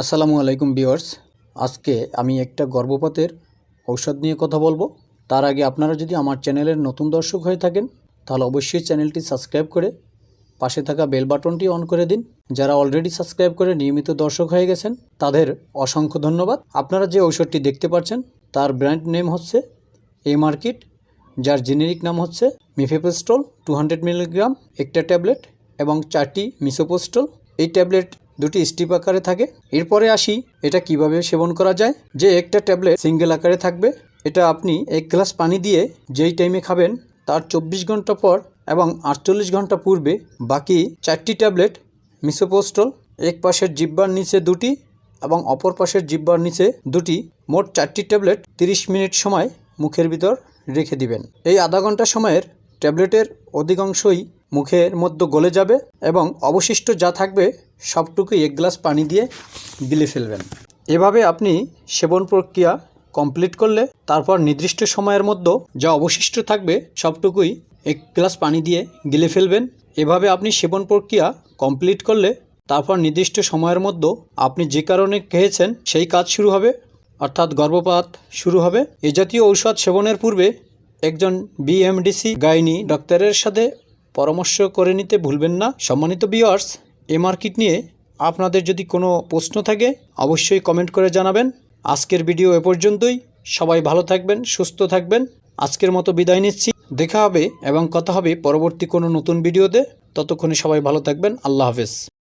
আসসালামু আলাইকুম বিওয়ার্স আজকে আমি একটা গর্ভপাতের ঔষধ নিয়ে কথা বলব। তার আগে আপনারা যদি আমার চ্যানেলের নতুন দর্শক হয়ে থাকেন, তাহলে অবশ্যই চ্যানেলটি সাবস্ক্রাইব করে পাশে থাকা বেল বাটনটি অন করে দিন। যারা অলরেডি সাবস্ক্রাইব করে নিয়মিত দর্শক হয়ে গেছেন, তাদের অসংখ্য ধন্যবাদ। আপনারা যে ঔষধটি দেখতে পাচ্ছেন, তার ব্র্যান্ড নেম হচ্ছে এ মার্কেট যার জেনেরিক নাম হচ্ছে মিফেপোস্টল টু হান্ড্রেড মিলিগ্রাম, একটা ট্যাবলেট এবং চারটি মিসোপোস্টল এই ট্যাবলেট দুটি স্টিপ আকারে থাকে। এরপরে আসি এটা কীভাবে সেবন করা যায়। যে একটা ট্যাবলেট সিঙ্গেল আকারে থাকবে, এটা আপনি এক গ্লাস পানি দিয়ে যেই টাইমে খাবেন, তার চব্বিশ ঘণ্টা পর এবং আটচল্লিশ ঘণ্টা পূর্বে বাকি চারটি ট্যাবলেট, মিসোপোস্টল, এক পাশের জিব্বার নিচে দুটি এবং অপর পাশের জিব্বার নিচে দুটি, মোট চারটি ট্যাবলেট 30 মিনিট সময় মুখের ভিতর রেখে দিবেন। এই আধা ঘণ্টা সময়ের ট্যাবলেটের অধিকাংশই মুখের মধ্যে গলে যাবে এবং অবশিষ্ট যা থাকবে সবটুকুই এক গ্লাস পানি দিয়ে গিলে ফেলবেন। এভাবে আপনি সেবন প্রক্রিয়া কমপ্লিট করলে, তারপর নির্দিষ্ট সময়ের মধ্যে যা অবশিষ্ট থাকবে সবটুকুই এক গ্লাস পানি দিয়ে গিলে ফেলবেন। এভাবে আপনি সেবন প্রক্রিয়া কমপ্লিট করলে, তারপর নির্দিষ্ট সময়ের মধ্যে আপনি যে কারণে খেয়েছেন সেই কাজ শুরু হবে, অর্থাৎ গর্ভপাত শুরু হবে। এ জাতীয় ঔষধ সেবনের পূর্বে একজন বিএমডিসি গাইনি ডক্টরের সাথে পরামর্শ করে নিতে ভুলবেন না। সম্মানিত বিয়ার্স এ মার্কেট নিয়ে আপনাদের যদি কোনো প্রশ্ন থাকে, অবশ্যই কমেন্ট করে জানাবেন। আজকের ভিডিও এ পর্যন্তই। সবাই ভালো থাকবেন, সুস্থ থাকবেন। আজকের মতো বিদায় নিচ্ছি। দেখা হবে এবং কথা হবে পরবর্তী কোনো নতুন ভিডিওতে ততক্ষণে সবাই ভালো থাকবেন। আল্লাহ হাফেজ।